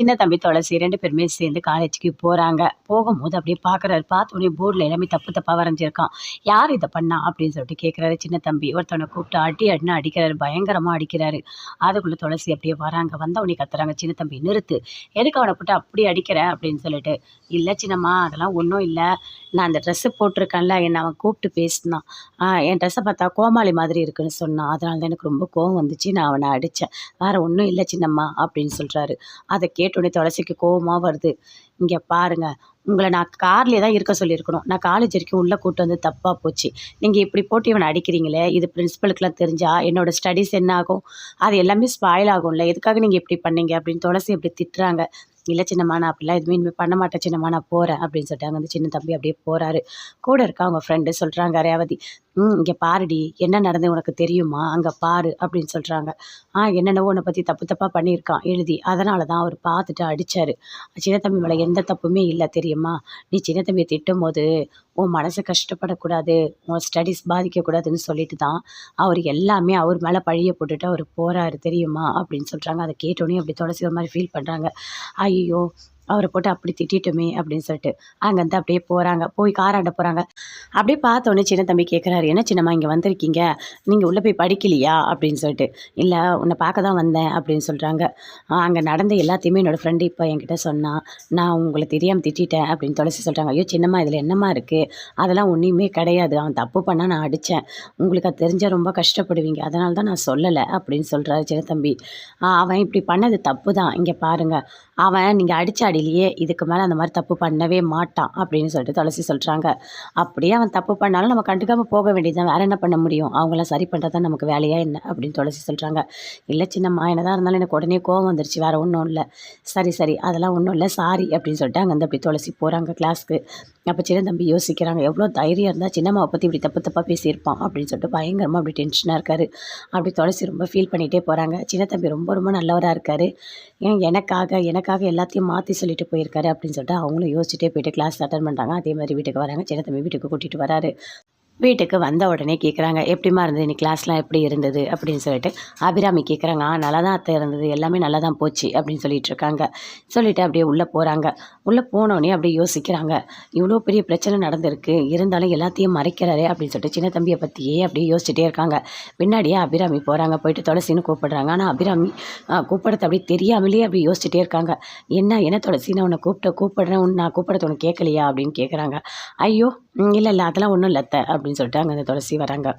சின்ன தம்பி துளசி ரெண்டு பேருமே சேர்ந்து காலேஜுக்கு போகிறாங்க போகும்போது அப்படியே பார்க்குறாரு பார்த்தோன்னே போர்டில் எல்லாமே தப்பு தப்பாக வரைஞ்சிருக்கான். யார் இதை பண்ணா? அப்படின்னு சொல்லிட்டு கேட்குறாரு சின்ன தம்பி. ஒருத்தவனை கூப்பிட்டு அடி அடின்னு அடிக்கிறாரு. பயங்கரமாக அடிக்கிறாரு. அதுக்குள்ளே துளசி அப்படியே வராங்க. வந்தவனே கத்துறாங்க. சின்ன தம்பி நிறுத்து. எதுக்கு அவனை போட்டு அப்படி அடிக்கிறேன் அப்படின்னு சொல்லிட்டு இல்லை சின்னம்மா அதெல்லாம் ஒன்றும் இல்லை. நான் அந்த ட்ரெஸ்ஸு போட்டிருக்கேன்ல. என்னை அவன் கூப்பிட்டு பேசினான். என் ட்ரெஸ்ஸை பார்த்தா கோமாளி மாதிரி இருக்குன்னு சொன்னான். அதனால தான் எனக்கு ரொம்ப கோவம் வந்துச்சு. நான் அவனை அடித்தேன் வேறு ஒன்றும் இல்லை சின்னம்மா அப்படின்னு சொல்கிறாரு அதை கே கேட்டோடனே துளசிக்கு கோபமாக வருது. இங்கே பாருங்கள் உங்களை நான் கார்லேயே தான் இருக்க சொல்லியிருக்கணும். நான் காலேஜ் வரைக்கும் உள்ளே கூட்டு வந்து தப்பாக போச்சு. நீங்கள் இப்படி போட்டு இவனை அடிக்கிறீங்களே? இது பிரின்ஸிபலுக்குலாம் தெரிஞ்சால் என்னோட ஸ்டடீஸ் என்ன ஆகும்? அது எல்லாமே ஸ்பாயில் ஆகும்ல. எதுக்காக நீங்கள் இப்படி பண்ணீங்க? அப்படின்னு துளசி இப்படி திட்டுறாங்க. இல்லை சின்னம்மா நான் அப்படிலாம் எதுவுமே இனிமேல் பண்ண மாட்டேன். சின்னம்மா நான் போகிறேன் அப்படின்னு சொல்லிட்டு அங்கே வந்து சின்ன தம்பி அப்படியே போகிறாரு கூட இருக்க அவங்க ஃப்ரெண்டு சொல்கிறாங்க ரேவதி ம் இங்கே பாருடி. என்ன நடந்து உனக்கு தெரியுமா? அங்கே பாரு. அப்படின்னு சொல்கிறாங்க ஆ என்னென்னவோ உன்னை பற்றி தப்பு தப்பாக பண்ணியிருக்கான். எழுதி. அதனால தான் அவர் பார்த்துட்டு அடித்தார் சின்ன தம்பி மேலே எந்த தப்புமே இல்லை தெரியுமா? நீ சின்ன தம்பியை திட்டும் போது உன் மனசு கஷ்டப்படக்கூடாது உன் ஸ்டடீஸ் பாதிக்கக்கூடாதுன்னு சொல்லிட்டு தான் அவர் எல்லாமே அவர் மேலே பழிய போட்டுட்டு அவர் போகிறாரு தெரியுமா? அப்படின்னு சொல்கிறாங்க அதை கேட்டோன்னே அப்படி தொடச்சி ஒரு மாதிரி ஃபீல் பண்ணுறாங்க ஐயோ அவரை போட்டு அப்படி திட்டமே அப்படின்னு சொல்லிட்டு. அங்கேருந்து அப்படியே போகிறாங்க போய் காராண்ட போகிறாங்க அப்படியே பார்த்தோன்னே சின்ன தம்பி கேட்குறாரு என்ன சின்னம்மா இங்கே வந்திருக்கீங்க? நீங்கள் உள்ளே போய் படிக்கலையா? அப்படின்னு சொல்லிட்டு. இல்லை உன்னை பார்க்க தான் வந்தேன் அப்படின்னு சொல்கிறாங்க அங்கே நடந்த எல்லாத்தையுமே என்னோடய ஃப்ரெண்டு இப்போ என்கிட்ட சொன்னான் நான் உங்களை தெரியாமல் திட்டேன் அப்படின்னு துளசி சொல்கிறாங்க ஐயோ சின்னம்மா இதில் என்னம்மா இருக்குது அதெல்லாம் ஒன்றுமே கிடையாது. அவன் தப்பு பண்ணால் நான் அடித்தேன் உங்களுக்கு அது தெரிஞ்சால் ரொம்ப கஷ்டப்படுவீங்க. அதனால தான் நான் சொல்லலை அப்படின்னு சொல்கிறாரு சின்ன தம்பி. அவன் இப்படி பண்ணது தப்பு தான். இங்கே பாருங்கள் அவன் நீங்கள் அடித்த அடியிலேயே இதுக்கு மேலே அந்த மாதிரி தப்பு பண்ணவே மாட்டான் அப்படின்னு சொல்லிட்டு துளசி சொல்கிறாங்க அப்படியே அவன் தப்பு பண்ணாலும் நம்ம கண்டுக்காமல் போக வேண்டியது வேறு என்ன பண்ண முடியும்? அவங்களாம் சரி பண்ணுறது தான் நமக்கு வேலையாக என்ன? அப்படின்னு துளசி சொல்கிறாங்க இல்லை சின்னம்மா என்னதான் இருந்தாலும் எனக்கு உடனே கோவம் வந்துருச்சு. வேறு ஒன்றும் இல்லை. சரி சரி. அதெல்லாம் ஒன்றும் இல்லை. சாரி அப்படின்னு சொல்லிட்டு அங்கேருந்து அப்படி துளசி போகிறாங்க கிளாஸ்க்கு அப்போ சின்ன தம்பி யோசிக்கிறாங்க. எவ்வளோ தைரியம் இருந்தால் சின்னம்மாவை பற்றி இப்படி தப்பு தப்பாக பேசியிருப்பான் அப்படின்னு சொல்லிட்டு பயங்கரமாக அப்படி டென்ஷனாக இருக்கார். அப்படி துளசி ரொம்ப ஃபீல் பண்ணிகிட்டே போகிறாங்க சின்ன தம்பி ரொம்ப ரொம்ப நல்லவராக இருக்கார். ஏன் எனக்காக எனக்காக எல்லாத்தையும் மாற்றி சொல்லிட்டு போயிருக்காரு அப்படின்னு சொல்லிட்டு அவங்களும் யோசிச்சுட்டே போயிட்டு கிளாஸ் அட்டன் பண்ணுறாங்க அதே மாதிரி வீட்டுக்கு வராங்க. சின்ன தம்பி வீட்டுக்கு கூட்டிகிட்டு வராரு. வீட்டுக்கு வந்த உடனே கேட்குறாங்க எப்படிமா இருந்தது? இன்னைக்கு கிளாஸ்லாம் எப்படி இருந்தது? அப்படின்னு சொல்லிட்டு அபிராமி கேட்குறாங்க ஆ நல்லா தான் அத்தை இருந்தது எல்லாமே நல்லா தான் போச்சு அப்படின்னு சொல்லிட்டு இருக்காங்க. சொல்லிட்டு அப்படியே உள்ளே போகிறாங்க உள்ளே போனோடனே அப்படியே யோசிக்கிறாங்க இவ்வளோ பெரிய பிரச்சனை நடந்திருக்கு இருந்தாலும் எல்லாத்தையும் மறைக்கிறாரே அப்படின்னு சொல்லிட்டு சின்ன தம்பியை பற்றியே அப்படியே யோசிச்சுட்டே இருக்காங்க. பின்னாடியே அபிராமி போகிறாங்க போயிட்டு துளசின்னு கூப்பிடுறாங்க. ஆனால் அபிராமி கூப்பிடத்தை அப்படியே தெரியாமலே அப்படி யோசிச்சுட்டே இருக்காங்க. என்ன என்ன துளசி நான் உன்னை கூப்பிட்ட கூப்பிடுறேன் நான் கூப்பிடத்தை உனக்கு கேட்கலையா அப்படின்னு கேட்குறாங்க ஐயோ இல்லை இல்லை அதெல்லாம் ஒன்றும் இல்லை அப்படின்னு சொல்லிட்டு அங்கே அந்த துளசி வராங்க.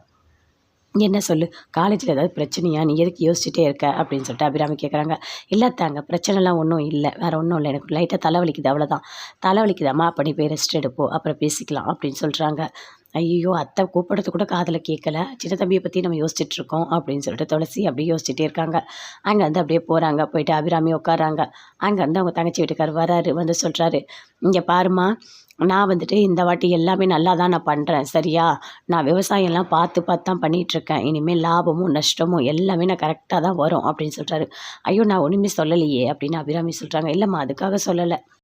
என்ன சொல்லு காலேஜில் ஏதாவது பிரச்சனையா? நீ எதுக்கு யோசிச்சுட்டே இருக்க? அப்படின்னு சொல்லிட்டு அபிராமி கேட்குறாங்க இல்லை தாங்க பிரச்சனைலாம் ஒன்றும் இல்லை. வேறு ஒன்றும் இல்லை. எனக்கு லைட்டாக தலைவலிக்குது அவ்வளோதான் தலைவலிக்குதாம்மா பண்ணி போய் ரெஸ்ட் எடுப்போம் அப்புறம் பேசிக்கலாம் அப்படின்னு சொல்கிறாங்க ஐயோ அத்தை கூப்பிடுறது கூட காதில் கேட்கல சின்ன தம்பியை பற்றி நம்ம யோசிச்சுட்ருக்கோம் அப்படின்னு சொல்லிட்டு துளசி அப்படியே யோசிச்சுட்டே இருக்காங்க. அங்கேருந்து அப்படியே போகிறாங்க போயிட்டு அபிராமி உட்காராங்க அங்கேருந்து அவங்க தங்கச்சி வீட்டுக்கார் வராரு வந்து சொல்கிறாரு இங்கே பாருமா நான் வந்துட்டு இந்த வாட்டி எல்லாமே நல்லா தான் நான் பண்ணுறேன் சரியா? நான் விவசாயம்லாம் பார்த்து பார்த்து தான் பண்ணிகிட்ருக்கேன். இனிமேல் லாபமும் நஷ்டமும் எல்லாமே நான் கரெக்டாக தான் வரும் அப்படின்னு சொல்கிறாரு ஐயோ நான் ஒன்றுமே சொல்லலையே அப்படின்னு அபிராமி சொல்கிறாங்க இல்லைம்மா அதுக்காக சொல்லலை.